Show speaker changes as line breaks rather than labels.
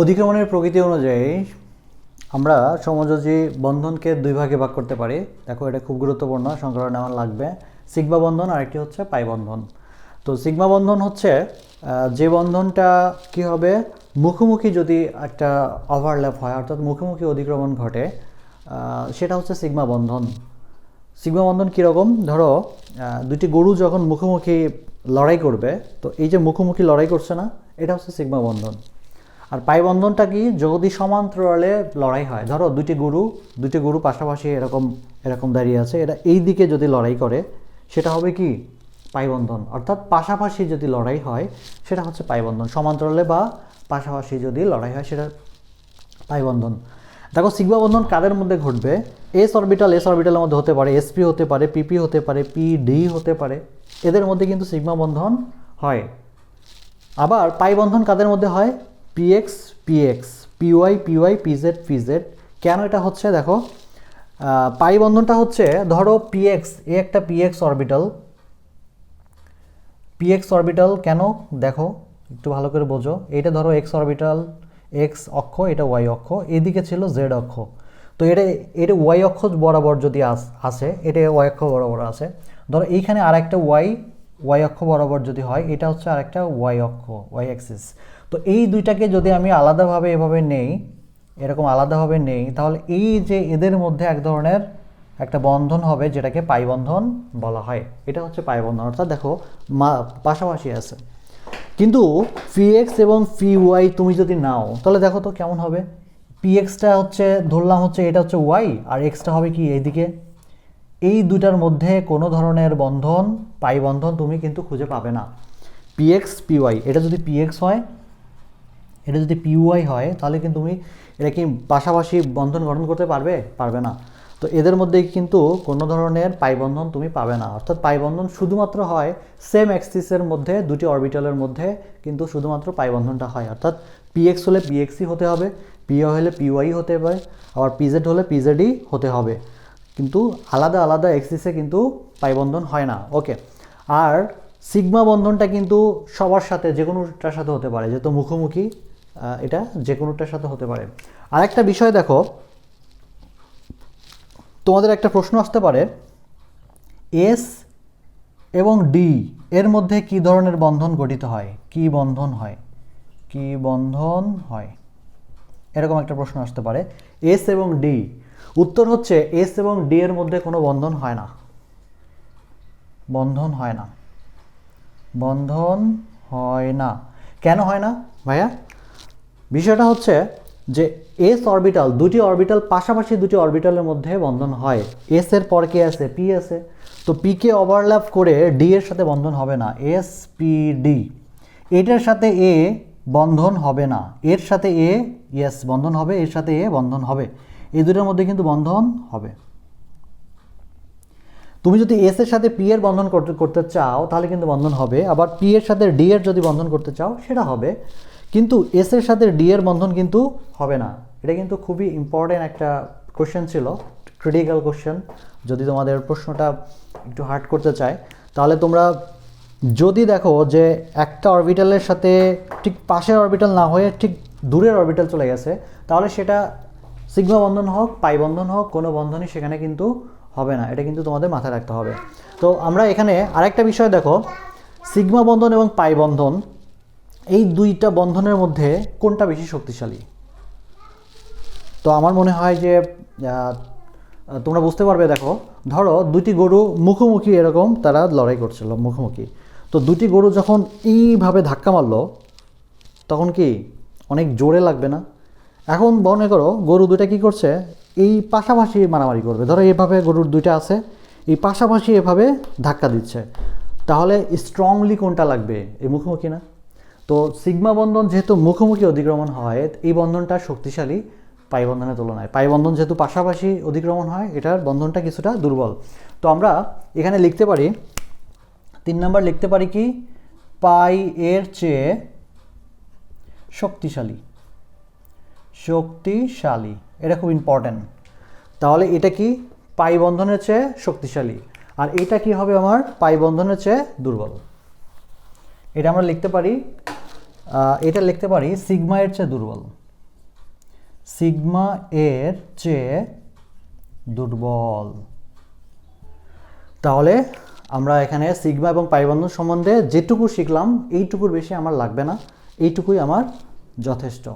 অধিক্রমণের প্রকৃতি অনুযায়ী আমরা সমযোজী বন্ধনকে দুই ভাগে ভাগ করতে পারি। দেখো, এটা খুব গুরুত্বপূর্ণ, সংকলনে আমার লাগবে। সিগমা বন্ধন আরেকটি হচ্ছে পাই বন্ধন। তো সিগমা বন্ধন হচ্ছে যে বন্ধনটা কি হবে? মুখোমুখি যদি একটা ওভারল্যাপ হয়, অর্থাৎ মুখোমুখি অধিক্রমণ ঘটে সেটা হচ্ছে সিগমা বন্ধন। সিগমা বন্ধন কীরকম ধরো দুটি গরু যখন মুখোমুখি লড়াই করবে, তো এই যে মুখোমুখি লড়াই করছে না, এটা হচ্ছে সিগমা বন্ধন। আর পাই বন্ধনটা কি? যদি সমান্তরালে লড়াই হয়। ধরো দুটি গরু দুটি গরু পাশাপাশি এরকম এরকম দাঁড়িয়ে আছে। এটা এই দিকে যদি লড়াই করে, সেটা হবে কি? পাইবন্ধন অর্থাৎ পাশাপাশি যদি লড়াই হয়, সেটা হচ্ছে পাইবন্ধন সমান্তরালে বা পাশাপাশি যদি লড়াই হয়, সেটা পাইবন্ধন দেখো, সিগমা বন্ধন কাদের মধ্যে ঘটবে? এস অরবিটাল, এস অরবিটালের মধ্যে হতে পারে, এসপি হতে পারে, পিপি হতে পারে, পিডি হতে পারে। এদের মধ্যে কিন্তু সিগমা বন্ধন হয়। আবার পাই বন্ধন কাদের মধ্যে হয়? PX PX PY PY PZ PZ কেন এটা হচ্ছে? দেখো পাই বন্ধনটা হচ্ছে, ধরো পিএক্স এ একটা পিএক্স অরবিটাল পিএক্স অরবিটাল কেন? দেখো, একটু ভালো করে বোঝো। এটা ধরো এক্স অরবিটাল এক্স অক্ষ, এটা ওয়াই অক্ষ। এদিকে ছিল জেড অক্ষ। তো এটা এটা ওয়াই অক্ষ বরাবর যদি আস- এটা ওয়াই অক্ষ বরাবর আছে ধরো এইখানে আর একটা ওয়াই ওয়াই অক্ষ বরাবর যদি হয়, এটা হচ্ছে আরেকটা ওয়াই অক্ষ ওয়াই অ্যাক্সিস তো এই দুইটাকে যদি আমি আলাদাভাবে এভাবে নেই, এরকম আলাদাভাবে নেই, তাহলে এই যে এদের মধ্যে এক ধরনের একটা বন্ধন হবে যেটাকে পাইবন্ধন বলা হয়। এটা হচ্ছে পাইবন্ধন। অর্থাৎ দেখো, মা, পাশাপাশি আছে। কিন্তু ফি এক্স এবং ফি ওয়াই তুমি যদি নাও, তাহলে দেখো তো কেমন হবে। পি এক্সটা হচ্ছে, ধরলাম হচ্ছে এটা হচ্ছে ওয়াই আর এক্সটা হবে কি এইদিকে? এই দুটার মধ্যে কোনো ধরনের বন্ধন পাই বন্ধন তুমি কিন্তু খুঁজে পাবে না। পি এক্স পি ওয়াই এটা যদি পি এক্স হয় এটা যদি পিউআই হয়, তাহলে কিন্তু তুমি এটা কি পাশাপাশি বন্ধন গঠন করতে পারবে? পারবে না। তো এদের মধ্যে কিন্তু কোনো ধরনের পাইবন্ধন তুমি পাবে না। অর্থাৎ পাইবন্ধন শুধুমাত্র হয় সেম অ্যাক্সিসের মধ্যে, দুটি অরবিটালের মধ্যে কিন্তু শুধুমাত্র পাইবন্ধনটা হয়। অর্থাৎ পিএক্স হলে পিএক্সই হতে হবে পিও হলে পিওয়াই হতে পারে, আবার পিজেড হলে পিজেডই হতে হবে। কিন্তু আলাদা আলাদা অ্যাক্সিসে কিন্তু পাইবন্ধন হয় না। ওকে। আর সিগমা বন্ধনটা কিন্তু সবার সাথে যে কোনোটার সাথে হতে পারে, যেহেতু মুখোমুখি এটা যে কোনোটার সাথে হতে পারে। আরেকটা বিষয় দেখো, তোমাদের একটা প্রশ্ন আসতে পারে এস এবং ডি এর মধ্যে কি ধরনের বন্ধন গঠিত হয়? কি বন্ধন হয়? কি বন্ধন হয়? এরকম একটা প্রশ্ন আসতে পারে। এস এবং ডি উত্তর হচ্ছে এস এবং ডি এর মধ্যে কোনো বন্ধন হয় না। বন্ধন হয় না। বন্ধন হয় না। কেন হয় না? ভাইয়া বিষয়টা হচ্ছে যে এস অরবিটাল দুটি অরবিটাল পাশাপাশি দুটি অরবিটালের মধ্যে বন্ধন হয়। এস এর পর কে আছে পি আছে। তো পি কে ওভারল্যাপ করে ডি এর সাথে বন্ধন হবে না। এস পি ডি এটার সাথে এ বন্ধন হবে না। এর সাথে এ ইয়েস বন্ধন হবে, এর সাথে এ বন্ধন হবে। এই দুটোর মধ্যে কিন্তু বন্ধন হবে। তুমি যদি এস এর সাথে পি এর বন্ধন করতে করতে চাও, তাহলে কিন্তু বন্ধন হবে। আবার পি এর সাথে ডি এর যদি বন্ধন করতে চাও, সেটা হবে। কিন্তু এস এর সাথে ডি এর বন্ধন কিন্তু হবে না। এটা কিন্তু খুবই ইম্পর্টেন্ট একটা কোশ্চেন ছিল ক্রিটিক্যাল কোশ্চেন যদি তোমাদের প্রশ্নটা একটু হার্ড করতে চায়, তাহলে তোমরা যদি দেখো যে একটা অরবিটালের সাথে ঠিক পাশের অরবিটাল না হয়ে ঠিক দূরের অরবিটাল চলে গেছে, তাহলে সেটা সিগমা বন্ধন হোক, পাই বন্ধন হোক, কোনো বন্ধনই সেখানে কিন্তু হবে না। এটা কিন্তু তোমাদের মাথায় রাখতে হবে। তো আমরা এখানে আরেকটা বিষয় দেখো, সিগমা বন্ধন এবং পাই বন্ধন। এই দুইটা বন্ধনের মধ্যে কোনটা বেশি শক্তিশালী? তো আমার মনে হয় যে তোমরা বুঝতে পারবে, দেখো, ধরো দুটি গরু মুখোমুখি এরকম তারা লড়াই করছিল, মুখোমুখি। তো দুটি গরু যখন এইভাবে ধাক্কা মারলো, তখন কি অনেক জোরে লাগবে না? এখন মনে করো, গরু দুইটা কি করছে, এই পাশাপাশি মারামারি করবে। ধরো এভাবে গরুর দুইটা আছে, এই পাশাপাশি এভাবে ধাক্কা দিচ্ছে। তাহলে স্ট্রংলি কোনটা লাগবে? এই মুখোমুখি না? তো সিগমা বন্ধন যেহেতু মুখোমুখি অধিক্রমণ হয়, এই বন্ধনটা শক্তিশালী পাই বন্ধনের তুলনায়। পাই বন্ধন যেহেতু পাশাপাশি অধিক্রমণ হয়, এটার বন্ধনটা কিছুটা দুর্বল। তো আমরা এখানে লিখতে পারি, তিন নাম্বার লিখতে পারি কি? পাই এর চেয়ে শক্তিশালী। শক্তিশালী। এটা খুব ইম্পর্ট্যান্ট তাহলে এটা কি? পাই বন্ধনের চেয়ে শক্তিশালী। আর এটা কি হবে আমার? পাই বন্ধনের চেয়ে দুর্বল। এটা আমরা লিখতে পারি এটা লিখতে পারি, সিগমা এর চেয়ে দুর্বল। সিগমা এর চেয়ে দুর্বল। তাহলে আমরা এখানে সিগমা এবং পাইবন্ধন সম্বন্ধে যেটুকু শিখলাম, এইটুকুর বেশি আমার লাগবে না, এইটুকুই আমার যথেষ্ট।